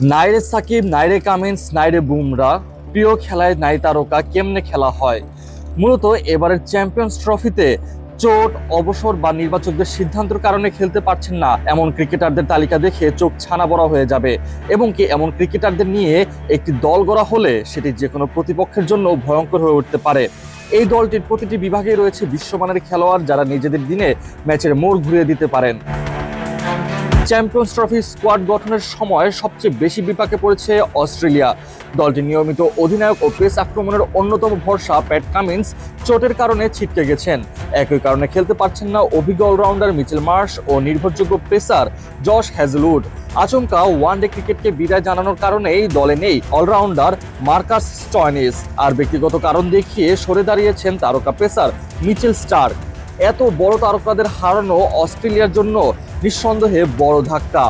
নাইরে সাকিব, নাইরে কামিন্স, নাইরে বুমরা, প্রিয় খেলায় নাই তারকা কেমনে খেলা হয়? মূলত এবারের চ্যাম্পিয়ন্স ট্রফিতে চোট, অবসর বা নির্বাচকদের সিদ্ধান্তের কারণে খেলতে পারছেন না। এমন ক্রিকেটারদের তালিকা দেখে চোখ ছানা বড়া হয়ে যাবে। এবং কি এমন ক্রিকেটারদের নিয়ে একটি দল গড়া হলে সেটি যে কোনো প্রতিপক্ষের জন্য ভয়ঙ্কর হয়ে উঠতে পারে। এই দলটির প্রতিটি বিভাগে রয়েছে বিশ্বমানের খেলোয়াড় যারা নিজেদের দিনে ম্যাচের মোড় ঘুরিয়ে দিতে পারেন। চ্যাম্পিয়ন্স ট্রফি স্কোয়াড গঠনের সময় সবচেয়ে বেশি বিপাকে পড়েছে অস্ট্রেলিয়া। দলটি নিয়মিত অধিনায়ক ও পেস আক্রমণের অন্যতম ভরসা প্যাট কামিন্স চোটের কারণে ছিটকে গেছেন। একই কারণে খেলতে পারছেন না অভিজ্ঞ অলরাউন্ডার মিচেল মার্শ ও নির্ভরযোগ্য পেসার জশ হ্যাজলউড। আচমকা ওয়ানডে ক্রিকেটকে বিদায় জানানোর কারণেই দলে নেই অলরাউন্ডার মার্কাস স্টয়নিস। আর ব্যক্তিগত কারণ দেখিয়ে সরে দাঁড়িয়েছেন তারকা পেসার মিচেল স্টার্ক। এত বড় তারকাদের হারানো অস্ট্রেলিয়ার জন্য নিঃসন্দেহে বড় ধাক্কা।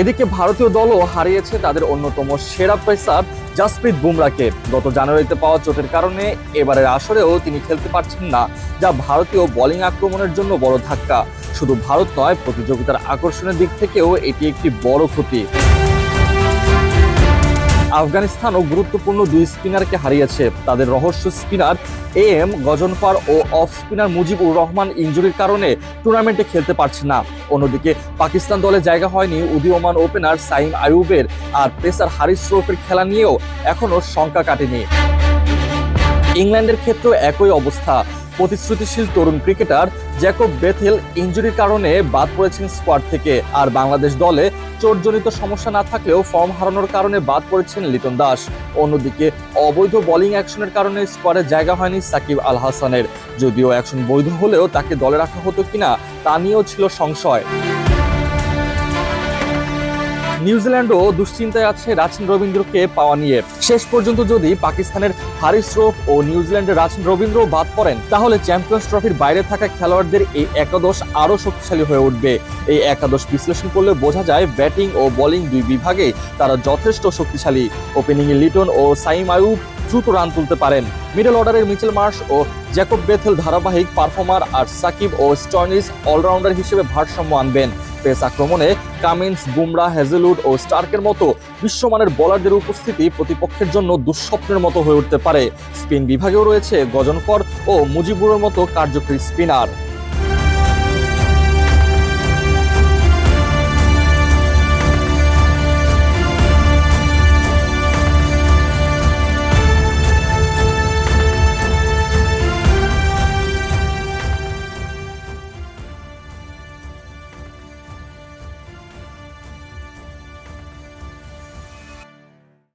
এদিকে ভারতীয় দলও হারিয়েছে তাদের অন্যতম সেরা পেসার জাসপ্রীত বুমরাকে গত জানুয়ারিতে পাওয়া চোটের কারণে এবারের আসরেও তিনি খেলতে পারছেন না, যা ভারতীয় বোলিং আক্রমণের জন্য বড় ধাক্কা। শুধু ভারত নয়, প্রতিযোগিতার আকর্ষণের দিক থেকেও এটি একটি বড় ক্ষতি। আফগানিস্তানও গুরুত্বপূর্ণ দুই স্পিনারকে হারিয়েছে। তাদের রহস্য স্পিনার এ এম গজনফার ও অফ স্পিনার মুজিবুর রহমান ইঞ্জুরির কারণে টুর্নামেন্টে খেলতে পারছে না। অন্যদিকে পাকিস্তান দলে জায়গা হয়নি উদীয়মান ওপেনার সাইম আয়ুবের আর পেসার হারিস রৌফের খেলা নিয়েও এখনও শঙ্কা কাটেনি। ইংল্যান্ডের ক্ষেত্রেও একই অবস্থা। প্রতিশ্রুতিশীল তরুণ ক্রিকেটার জ্যাকব বেথেল ইঞ্জুরির কারণে বাদ পড়েছেন স্কোয়াড থেকে। আর বাংলাদেশ দলে চোটজনিত সমস্যা না থাকলেও ফর্ম হারানোর কারণে বাদ পড়েছেন লিটন দাস। অন্যদিকে অবৈধ বোলিং অ্যাকশনের কারণে স্কোয়াডে জায়গা হয়নি সাকিব আল হাসানের। যদিও অ্যাকশন বৈধ হলেও তাকে দলে রাখা হতো কিনা তা নিয়েও ছিল সংশয়। নিউজিল্যান্ডও দুশ্চিন্তায় আছে রাচিন রবীন্দ্রকে পাওয়া নিয়ে। শেষ পর্যন্ত যদি পাকিস্তানের হারিস রোফ ও নিউজিল্যান্ডের রাচিন রবীন্দ্র বাদ পড়েন, তাহলে চ্যাম্পিয়ন্স ট্রফির বাইরে থাকা খেলোয়াড়দের এই একাদশ আরও শক্তিশালী হয়ে উঠবে। এই একাদশ বিশ্লেষণ করলে বোঝা যায় ব্যাটিং ও বোলিং দুই বিভাগে তারা যথেষ্ট শক্তিশালী। ওপেনিংয়ে লিটন ও সাইম আয়ুব দ্রুত রান তুলতে পারেন। মিডল অর্ডারের মিচেল মার্শ ও জ্যাকব বেথেল ধারাবাহিক পারফর্মার আর সাকিব ও স্টর্নিস অলরাউন্ডার হিসেবে ভারসাম্য আনবেন। পেস আক্রমণে কামিন্স, বুমরা, হেজেলউড ও স্টার্কের মতো বিশ্বমানের বোলারদের উপস্থিতি প্রতিপক্ষের জন্য দুঃস্বপ্নের মতো হয়ে উঠতে পারে। স্পিন বিভাগেও রয়েছে গজনফর ও মুজিবুরের মতো কার্যকরী স্পিনার।